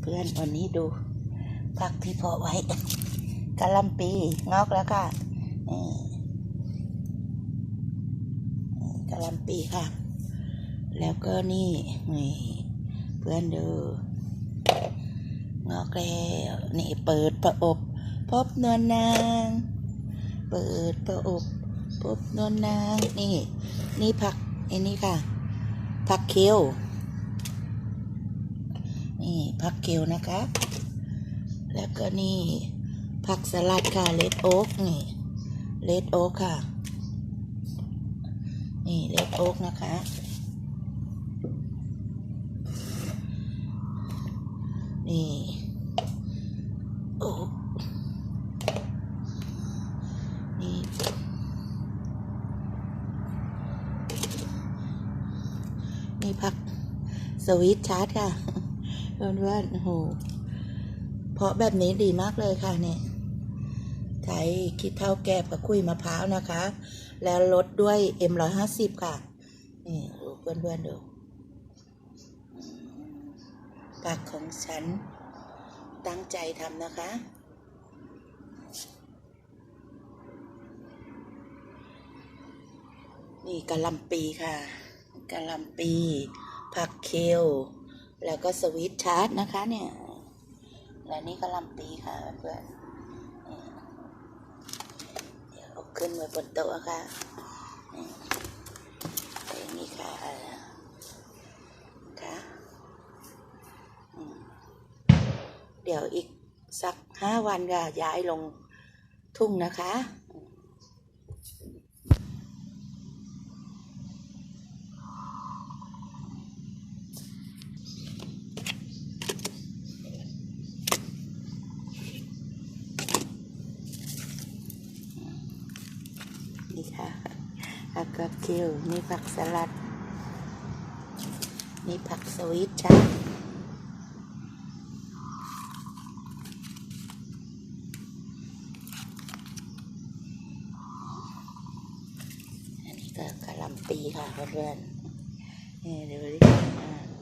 เพื่อนวันนี้ดูผักที่เพาะไว้กะล่ำปีงอกแล้วค่ะกะล่ำปีค่ะ แล้วก็นี่นี่เพื่อนดูงอกแล้วนี่เปิดประอบ พบนวลนาง เปิดประอบ พบนวลนางนี่ นี่ผักไอ้นี่ค่ะผักเคียว นี่ผักเคียวนะคะ แล้วก็นี่ผักสลัดค่ะเลดโอ๊กนี่เลดโอ๊กค่ะ นี่เลดโอ๊กนะคะ นี่โอ๊กนี่นี่ผักสวีทชาร์ตค่ะ เพื่อนเพื่อนๆโอ้โหเพราะแบบนี้ดีมากเลยค่ะเนี่ยใช้คิดเท่าแกบกับคุยมะพร้าวนะคะ แล้วลดด้วย M150 ค่ะ นี่ดูเพื่อนเพื่อนๆดูผักของฉันตั้งใจทำนะคะ นี่กะล่ำปีค่ะกะล่ำปี ผักเคล แล้วก็สวีทชาร์ตนะคะเนี่ย และนี่กะหล่ำปีค่ะเพื่อนเดี๋ยวเอาขึ้นไว้บนโต๊ะค่ะนี่อย่างนี้ค่ะค่ะเดี๋ยวอีกสักห้าวันก็ย้ายลงทุ่งนะคะ นี่ค่ะผักกระเจียวนี่ผักสลัดนี่ผักสวีทจ้าอันนี้ก็กะหล่ำปีค่ะเพื่อนนี่ดูดิอ่า